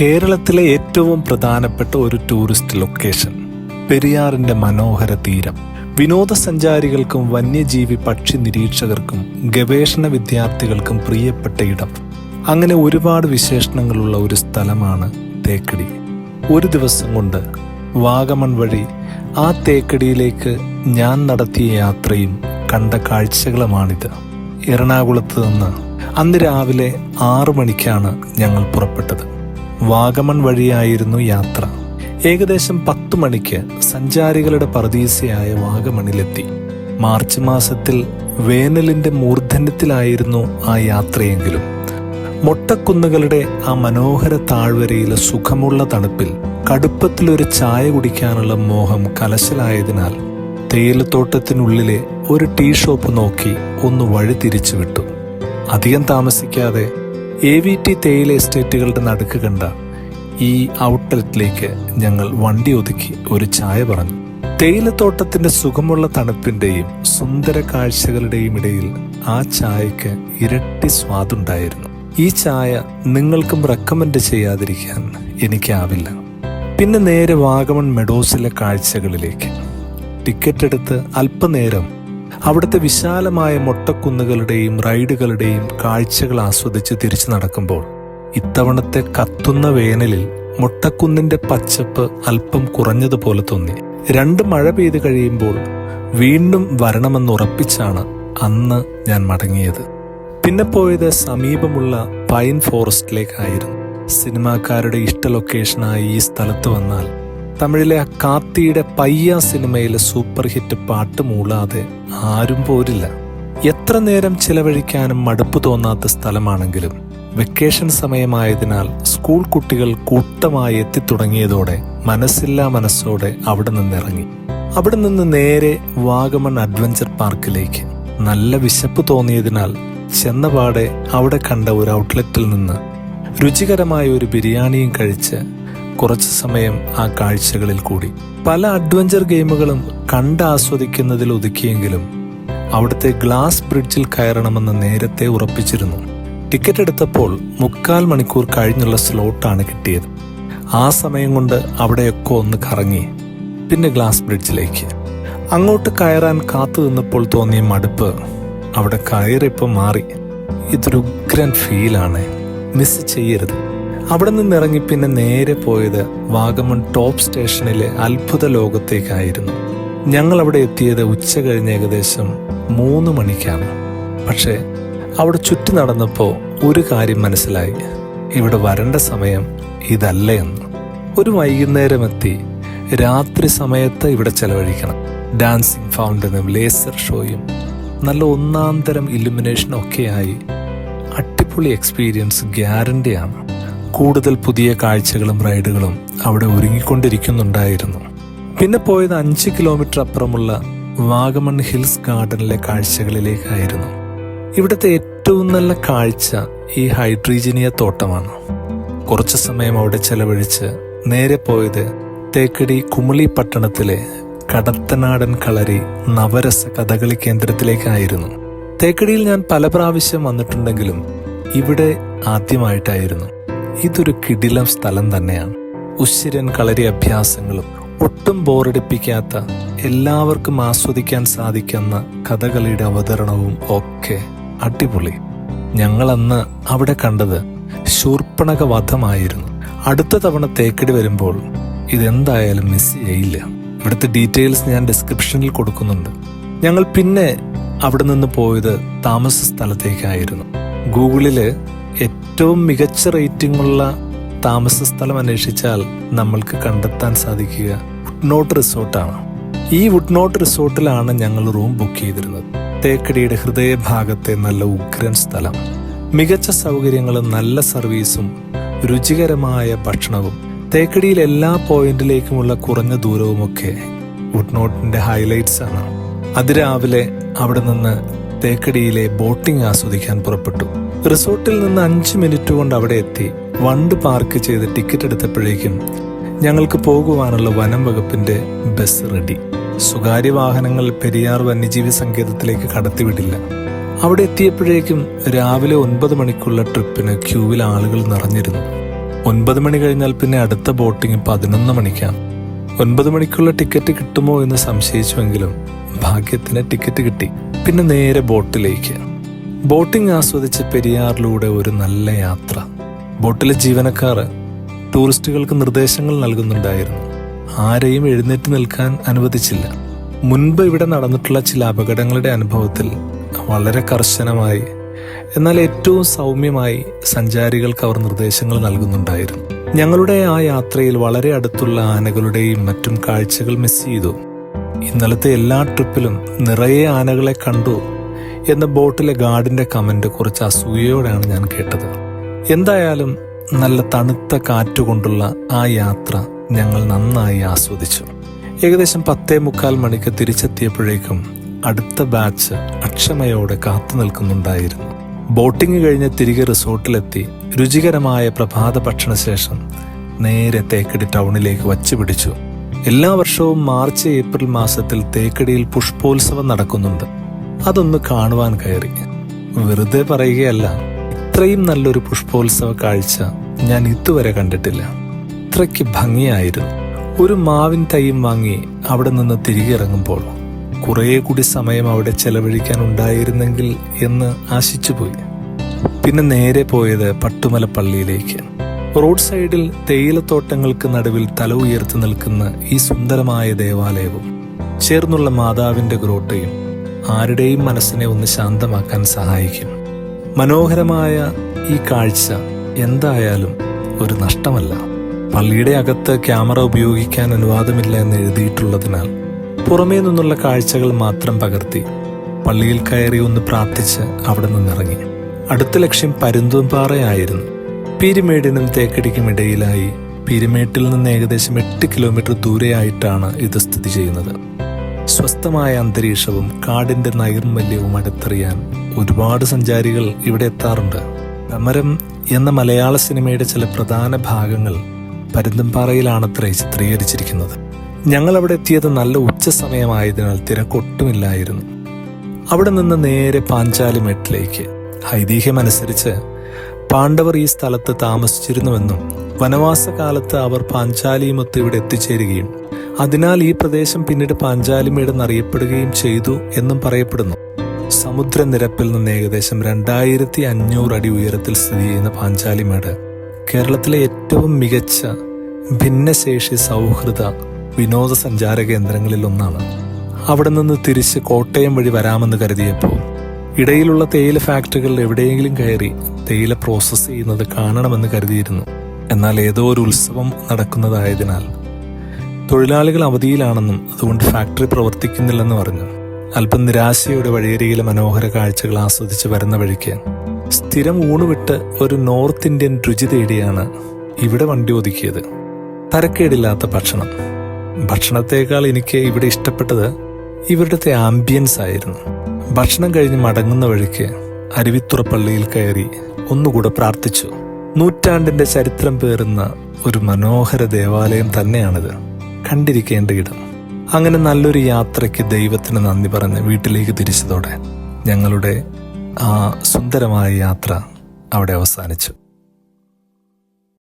കേരളത്തിലെ ഏറ്റവും പ്രധാനപ്പെട്ട ഒരു ടൂറിസ്റ്റ് ലൊക്കേഷൻ പെരിയാറിന്റെ മനോഹര തീരം. വിനോദസഞ്ചാരികൾക്കും വന്യജീവി പക്ഷി നിരീക്ഷകർക്കും ഗവേഷണ വിദ്യാർത്ഥികൾക്കും പ്രിയപ്പെട്ട ഇടം. അങ്ങനെ ഒരുപാട് വിശേഷണങ്ങളുള്ള ഒരു സ്ഥലമാണ് തേക്കടി. ഒരു ദിവസം കൊണ്ട് വാഗമൺ വഴി ആ തേക്കടിയിലേക്ക് ഞാൻ നടത്തിയ യാത്രയും കണ്ട കാഴ്ചകളുമാണിത്. എറണാകുളത്ത് നിന്ന് അന്ന് രാവിലെ ആറു മണിക്കാണ് ഞങ്ങൾ പുറപ്പെട്ടത്. വാഗമൺ വഴിയായിരുന്നു യാത്ര. ഏകദേശം പത്ത് മണിക്ക് സഞ്ചാരികളുടെ പറദീസയായ വാഗമണിലെത്തി. മാർച്ച് മാസത്തിൽ വേനലിന്റെ മൂർധന്യത്തിലായിരുന്നു ആ യാത്രയെങ്കിലും. മൊട്ടക്കുന്നുകളുടെ ആ മനോഹര താഴ്വരയിലെ സുഖമുള്ള തണുപ്പിൽ കടുപ്പത്തിലൊരു ചായ കുടിക്കാനുള്ള മോഹം കലശലായതിനാൽ തേയിലത്തോട്ടത്തിനുള്ളിലെ ഒരു ടീ ഷോപ്പ് നോക്കി ഒന്ന് വഴി തിരിച്ചു വിട്ടു അധികം താമസിക്കാതെ എ വി ടി തേയില എസ്റ്റേറ്റുകളുടെ നടുക്ക് കണ്ട ഈ ഔട്ട്ലെറ്റിലേക്ക് ഞങ്ങൾ വണ്ടി ഒതുക്കി ഒരു ചായ പറഞ്ഞു. തേയിലത്തോട്ടത്തിന്റെ സുഖമുള്ള തണുപ്പിന്റെയും സുന്ദര കാഴ്ചകളുടെയും ഇടയിൽ ആ ചായക്ക് ഇരട്ടി സ്വാദുണ്ടായിരുന്നു. ഈ ചായ നിങ്ങൾക്കും റെക്കമെൻഡ് ചെയ്യാതിരിക്കാൻ എനിക്കാവില്ല. പിന്നെ നേരെ വാഗമൺ മെഡോസിലെ കാഴ്ചകളിലേക്ക്. ടിക്കറ്റ് എടുത്ത് അല്പനേരം അവിടുത്തെ വിശാലമായ മൊട്ടക്കുന്നുകളുടെയും റൈഡുകളുടെയും കാഴ്ചകൾ ആസ്വദിച്ച് തിരിച്ചു നടക്കുമ്പോൾ ഇത്തവണത്തെ കത്തുന്ന വേനലിൽ മൊട്ടക്കുന്നിന്റെ പച്ചപ്പ് അല്പം കുറഞ്ഞതുപോലെ തോന്നി. രണ്ട് മഴ പെയ്ത് കഴിയുമ്പോൾ വീണ്ടും വരണമെന്ന് ഉറപ്പിച്ചാണ് അന്ന് ഞാൻ മടങ്ങിയത്. പിന്നെ പോയത് സമീപമുള്ള പൈൻ ഫോറസ്റ്റിലേക്കായിരുന്നു. സിനിമാക്കാരുടെ ഇഷ്ട ലൊക്കേഷനായി ഈ സ്ഥലത്ത് വന്നാൽ തമിഴിലെ ആ കാത്തിയുടെ പയ്യ സിനിമയിലെ സൂപ്പർ ഹിറ്റ് പാട്ട് മൂളാതെ ആരും പോരില്ല. എത്ര നേരം ചിലവഴിക്കാനും മടുപ്പ് തോന്നാത്ത സ്ഥലമാണെങ്കിലും വെക്കേഷൻ സമയമായതിനാൽ സ്കൂൾ കുട്ടികൾ കൂട്ടമായി എത്തിത്തുടങ്ങിയതോടെ മനസ്സില്ലാ മനസ്സോടെ അവിടെ നിന്നിറങ്ങി. അവിടെ നിന്ന് നേരെ വാഗമൺ അഡ്വഞ്ചർ പാർക്കിലേക്ക്. നല്ല വിശപ്പ് തോന്നിയതിനാൽ ചെന്നപാടെ അവിടെ കണ്ട ഒരു ഔട്ട്ലെറ്റിൽ നിന്ന് രുചികരമായ ഒരു ബിരിയാണിയും കഴിച്ച് കുറച്ചു സമയം ആ കാഴ്ചകളിൽ കൂടി. പല അഡ്വഞ്ചർ ഗെയിമുകളും കണ്ട് ആസ്വദിക്കുന്നതിൽ ഒതുക്കിയെങ്കിലും അവിടുത്തെ ഗ്ലാസ് ബ്രിഡ്ജിൽ കയറണമെന്ന് നേരത്തെ ഉറപ്പിച്ചിരുന്നു. ടിക്കറ്റ് എടുത്തപ്പോൾ മുക്കാൽ മണിക്കൂർ കഴിഞ്ഞുള്ള സ്ലോട്ടാണ് കിട്ടിയത്. ആ സമയം കൊണ്ട് അവിടെയൊക്കെ ഒന്ന് കറങ്ങി പിന്നെ ഗ്ലാസ് ബ്രിഡ്ജിലേക്ക് അങ്ങോട്ട് കയറാൻ കാത്തു നിന്നപ്പോൾ തോന്നിയ മടുപ്പ് അവിടെ കയറിപ്പോൾ മാറി. ഇതൊരു ഉഗ്രൻ ഫീലാണ് മിസ് ചെയ്യരുത്. അവിടെ നിന്ന് ഇറങ്ങി പിന്നെ നേരെ പോയത് വാഗമൺ ടോപ്പ് സ്റ്റേഷനിലെ അത്ഭുത ലോകത്തേക്കായിരുന്നു. ഞങ്ങൾ അവിടെ എത്തിയത് ഉച്ച കഴിഞ്ഞ ഏകദേശം മൂന്ന് മണിക്കാണ്. പക്ഷേ അവിടെ ചുറ്റി നടന്നപ്പോൾ ഒരു കാര്യം മനസ്സിലായി. ഇവിടെ വരേണ്ട സമയം ഇതല്ല എന്ന്. ഒരു വൈകുന്നേരം എത്തി രാത്രി സമയത്ത് ഇവിടെ ചെലവഴിക്കണം. ഡാൻസിങ് ഫൗണ്ടനും ലേസർ ഷോയും നല്ല ഒന്നാം തരം ഇലുമിനേഷനും ഒക്കെയായി അടിപൊളി എക്സ്പീരിയൻസ് ഗ്യാരണ്ടിയാണ്. കൂടുതൽ പുതിയ കാഴ്ചകളും റൈഡുകളും അവിടെ ഒരുങ്ങിക്കൊണ്ടിരിക്കുന്നുണ്ടായിരുന്നു. പിന്നെ പോയത് അഞ്ച് കിലോമീറ്റർ അപ്പുറമുള്ള വാഗമൺ ഹിൽസ് ഗാർഡനിലെ കാഴ്ചകളിലേക്കായിരുന്നു. ഇവിടുത്തെ ഏറ്റവും നല്ല കാഴ്ച ഈ ഹൈഡ്രീജനിയ തോട്ടമാണ്. കുറച്ചു സമയം അവിടെ ചെലവഴിച്ച് നേരെ പോയത് തേക്കടി കുമളി പട്ടണത്തിലെ കടത്തനാടൻ കളരി നവരസ കഥകളി കേന്ദ്രത്തിലേക്കായിരുന്നു. തേക്കടിയിൽ ഞാൻ പല പ്രാവശ്യം വന്നിട്ടുണ്ടെങ്കിലും ഇവിടെ ആദ്യമായിട്ടായിരുന്നു. ഇതൊരു കിടിലം സ്ഥലം തന്നെയാണ്. ഉശ്ശിരൻ കളരി അഭ്യാസങ്ങളും ഒട്ടും ബോറടിപ്പിക്കാത്ത എല്ലാവർക്കും ആസ്വദിക്കാൻ സാധിക്കുന്ന കഥകളിയുടെ അവതരണവും ഒക്കെ അടിപൊളി. ഞങ്ങളന്ന് അവിടെ കണ്ടത് ശൂർപ്പണക വധമായിരുന്നു അടുത്ത തവണ തേക്കടി വരുമ്പോൾ ഇതെന്തായാലും മിസ് ചെയ്യില്ല. ഇവിടുത്തെ ഡീറ്റെയിൽസ് ഞാൻ ഡിസ്ക്രിപ്ഷനിൽ കൊടുക്കുന്നുണ്ട്. ഞങ്ങൾ പിന്നെ അവിടെ നിന്ന് പോയത് താമസ സ്ഥലത്തേക്കായിരുന്നു. ഗൂഗിളിൽ ഏറ്റവും മികച്ച റേറ്റിംഗ് ഉള്ള താമസ സ്ഥലം അന്വേഷിച്ചാൽ നമ്മൾക്ക് കണ്ടെത്താൻ സാധിക്കുക വുഡ്നോട്ട് റിസോർട്ടാണ് ഈ വുഡ്നോട്ട് റിസോർട്ടിലാണ് ഞങ്ങൾ റൂം ബുക്ക് ചെയ്തിരുന്നത്. തേക്കടിയുടെ ഹൃദയഭാഗത്തെ നല്ല ഉഗ്രൻ സ്ഥലം. മികച്ച സൗകര്യങ്ങളും നല്ല സർവീസും രുചികരമായ ഭക്ഷണവും തേക്കടിയിൽ എല്ലാ പോയിന്റിലേക്കുമുള്ള കുറഞ്ഞ ദൂരവുമൊക്കെ വുഡ്നോട്ടിന്റെ ഹൈലൈറ്റ്സ് ആണ്. അതിരാവിലെ അവിടെ നിന്ന് തേക്കടിയിലെ ബോട്ടിംഗ് ആസ്വദിക്കാൻ പുറപ്പെട്ടു. റിസോർട്ടിൽ നിന്ന് അഞ്ച് മിനിറ്റ് കൊണ്ട് അവിടെ എത്തി. വണ്ട് പാർക്ക് ചെയ്ത് ടിക്കറ്റ് എടുത്തപ്പോഴേക്കും ഞങ്ങൾക്ക് പോകുവാനുള്ള വനം വകുപ്പിന്റെ ബസ് റെഡി. സ്വകാര്യ വാഹനങ്ങൾ പെരിയാർ വന്യജീവി സങ്കേതത്തിലേക്ക് കടത്തിവിടില്ല. അവിടെ എത്തിയപ്പോഴേക്കും രാവിലെ ഒൻപത് മണിക്കുള്ള ട്രിപ്പിന് ക്യൂവിൽ ആളുകൾ നിറഞ്ഞിരുന്നു. ഒൻപത് മണി കഴിഞ്ഞാൽ പിന്നെ അടുത്ത ബോട്ടിംഗ് പതിനൊന്ന് മണിക്കാണ്. ഒൻപത് മണിക്കുള്ള ടിക്കറ്റ് കിട്ടുമോ എന്ന് സംശയിച്ചുവെങ്കിലും ഭാഗ്യത്തിന് ടിക്കറ്റ് കിട്ടി. പിന്നെ നേരെ ബോട്ടിലേക്ക്. ബോട്ടിംഗ് ആസ്വദിച്ച് പെരിയാറിലൂടെ ഒരു നല്ല യാത്ര. ബോട്ടിലെ ജീവനക്കാർ ടൂറിസ്റ്റുകൾക്ക് നിർദ്ദേശങ്ങൾ നൽകുന്നുണ്ടായിരുന്നു. ആരെയും എഴുന്നേറ്റ് നിൽക്കാൻ അനുവദിച്ചില്ല. മുൻപ് ഇവിടെ നടന്നിട്ടുള്ള ചില അപകടങ്ങളുടെ അനുഭവത്തിൽ വളരെ കർശനമായി എന്നാൽ ഏറ്റവും സൗമ്യമായി സഞ്ചാരികൾക്ക് അവർ നിർദ്ദേശങ്ങൾ നൽകുന്നുണ്ടായിരുന്നു. ഞങ്ങളുടെ ആ യാത്രയിൽ വളരെ അടുത്തുള്ള ആനകളുടെയും മറ്റും കാഴ്ചകൾ മിസ് ചെയ്തു. ഇന്നലത്തെ എല്ലാ ട്രിപ്പിലും നിറയെ ആനകളെ കണ്ടു എന്ന ബോട്ടിലെ ഗാർഡിന്റെ കമന്റ് കുറച്ച് അസൂയയോടെയാണ് ഞാൻ കേട്ടത്. എന്തായാലും നല്ല തണുത്ത കാറ്റുകൊണ്ടുള്ള ആ യാത്ര ഞങ്ങൾ നന്നായി ആസ്വദിച്ചു. ഏകദേശം പത്തേ മുക്കാൽ മണിക്ക് തിരിച്ചെത്തിയപ്പോഴേക്കും അടുത്ത ബാച്ച് അക്ഷമയോടെ കാത്തു നിൽക്കുന്നുണ്ടായിരുന്നു. ബോട്ടിംഗ് കഴിഞ്ഞ് തിരികെ റിസോർട്ടിലെത്തി രുചികരമായ പ്രഭാത ഭക്ഷണശേഷം നേരെ തേക്കടി ടൗണിലേക്ക് വച്ചു പിടിച്ചു എല്ലാ വർഷവും മാർച്ച് ഏപ്രിൽ മാസത്തിൽ തേക്കടിയിൽ പുഷ്പോത്സവം നടക്കുന്നുണ്ട്. അതൊന്ന് കാണുവാൻ കയറി. വെറുതെ പറയുകയല്ല ഇത്രയും നല്ലൊരു പുഷ്പോത്സവ കാഴ്ച ഞാൻ ഇതുവരെ കണ്ടിട്ടില്ല. ഇത്രയ്ക്ക് ഭംഗിയായിരുന്നു. ഒരു മാവിൻ തൈയും വാങ്ങി അവിടെ നിന്ന് തിരികെ ഇറങ്ങുമ്പോൾ കുറേ കൂടി സമയം അവിടെ ചെലവഴിക്കാൻ ഉണ്ടായിരുന്നെങ്കിൽ എന്ന് ആശിച്ചുപോയി. പിന്നെ നേരെ പോയത് പട്ടുമല പള്ളിയിലേക്ക് റോഡ് സൈഡിൽ തേയിലത്തോട്ടങ്ങൾക്ക് നടുവിൽ തല ഉയർത്തി നിൽക്കുന്ന ഈ സുന്ദരമായ ദേവാലയവും ചേർന്നുള്ള മാതാവിന്റെ ഗ്രോട്ടയും ആരുടെയും മനസ്സിനെ ഒന്ന് ശാന്തമാക്കാൻ സഹായിക്കും. മനോഹരമായ ഈ കാഴ്ച എന്തായാലും ഒരു നഷ്ടമല്ല. പള്ളിയുടെ അകത്ത് ക്യാമറ ഉപയോഗിക്കാൻ അനുവാദമില്ല എന്ന് എഴുതിയിട്ടുള്ളതിനാൽ പുറമേ നിന്നുള്ള കാഴ്ചകൾ മാത്രം പകർത്തി പള്ളിയിൽ കയറി ഒന്ന് പ്രാർത്ഥിച്ച് അവിടെ നിന്നിറങ്ങി. അടുത്ത ലക്ഷ്യം പരുന്തുംപാറയായിരുന്നു. പീരിമേടിനും തേക്കടിക്കും ഇടയിലായി പീരിമേട്ടിൽ നിന്ന് ഏകദേശം എട്ട് കിലോമീറ്റർ ദൂരെയായിട്ടാണ് ഇത് സ്ഥിതി ചെയ്യുന്നത്. സ്വസ്ഥമായ അന്തരീക്ഷവും കാടിന്റെ നൈർമല്യവും അടുത്തറിയാൻ ഒരുപാട് സഞ്ചാരികൾ ഇവിടെ എത്താറുണ്ട്. അമരം എന്ന മലയാള സിനിമയുടെ ചില പ്രധാന ഭാഗങ്ങൾ പരുന്തുംപാറയിലാണത്രേ ചിത്രീകരിച്ചിരിക്കുന്നത്. ഞങ്ങൾ അവിടെ എത്തിയത് നല്ല ഉച്ച സമയമായതിനാൽ തിരക്കൊട്ടുമില്ലായിരുന്നു. അവിടെ നിന്ന് നേരെ പാഞ്ചാലി മെട്ടിലേക്ക്. ഐതിഹ്യമനുസരിച്ച് പാണ്ഡവർ ഈ സ്ഥലത്ത് താമസിച്ചിരുന്നുവെന്നും വനവാസ കാലത്ത് അവർ പാഞ്ചാലിയുമൊത്ത് ഇവിടെ എത്തിച്ചേരുകയും അതിനാൽ ഈ പ്രദേശം പിന്നീട് പാഞ്ചാലിമേടെന്നറിയപ്പെടുകയും ചെയ്തു എന്നും പറയപ്പെടുന്നു. സമുദ്രനിരപ്പിൽ നിന്ന് ഏകദേശം രണ്ടായിരത്തി അഞ്ഞൂറ് അടി ഉയരത്തിൽ സ്ഥിതി ചെയ്യുന്ന പാഞ്ചാലിമേട് കേരളത്തിലെ ഏറ്റവും മികച്ച ഭിന്നശേഷി സൗഹൃദ വിനോദസഞ്ചാര കേന്ദ്രങ്ങളിൽ ഒന്നാണ് അവിടെ നിന്ന് തിരിച്ച് കോട്ടയം വഴി വരാമെന്ന് കരുതിയപ്പോൾ ഇടയിലുള്ള തേയില ഫാക്ടറികളിൽ എവിടെയെങ്കിലും കയറി തേയില പ്രോസസ്സ് ചെയ്യുന്നത് കാണണമെന്ന് കരുതിയിരുന്നു. എന്നാൽ ഏതോ ഒരു ഉത്സവം നടക്കുന്നതായതിനാൽ. തൊഴിലാളികൾ അവധിയിലാണെന്നും അതുകൊണ്ട് ഫാക്ടറി പ്രവർത്തിക്കുന്നില്ലെന്ന് പറഞ്ഞു. അല്പം നിരാശയുടെ വഴിയരികിലെ മനോഹര കാഴ്ചകൾ ആസ്വദിച്ച് വരുന്ന വഴിക്ക് സ്ഥിരം ഊണുവിട്ട് ഒരു നോർത്ത് ഇന്ത്യൻ രുചി തേടിയാണ് ഇവിടെ വണ്ടി ഒതുക്കിയത്. തരക്കേടില്ലാത്ത ഭക്ഷണം. ഭക്ഷണത്തേക്കാൾ എനിക്ക് ഇവിടെ ഇഷ്ടപ്പെട്ടത് ഇവരുടെ ആംബിയൻസ് ആയിരുന്നു. ഭക്ഷണം കഴിഞ്ഞ് മടങ്ങുന്ന വഴിക്ക് അരുവിത്തുറ പള്ളിയിൽ കയറി ഒന്നുകൂടെ പ്രാർത്ഥിച്ചു. നൂറ്റാണ്ടിന്റെ ചരിത്രം പേറുന്ന ഒരു മനോഹര ദേവാലയം തന്നെയാണിത്. കണ്ടിരിക്കേണ്ട ഇടം. അങ്ങനെ നല്ലൊരു യാത്രയ്ക്ക് ദൈവത്തിന് നന്ദി പറഞ്ഞ് വീട്ടിലേക്ക് തിരിച്ചതോടെ ഞങ്ങളുടെ ആ സുന്ദരമായ യാത്ര അവിടെ അവസാനിച്ചു.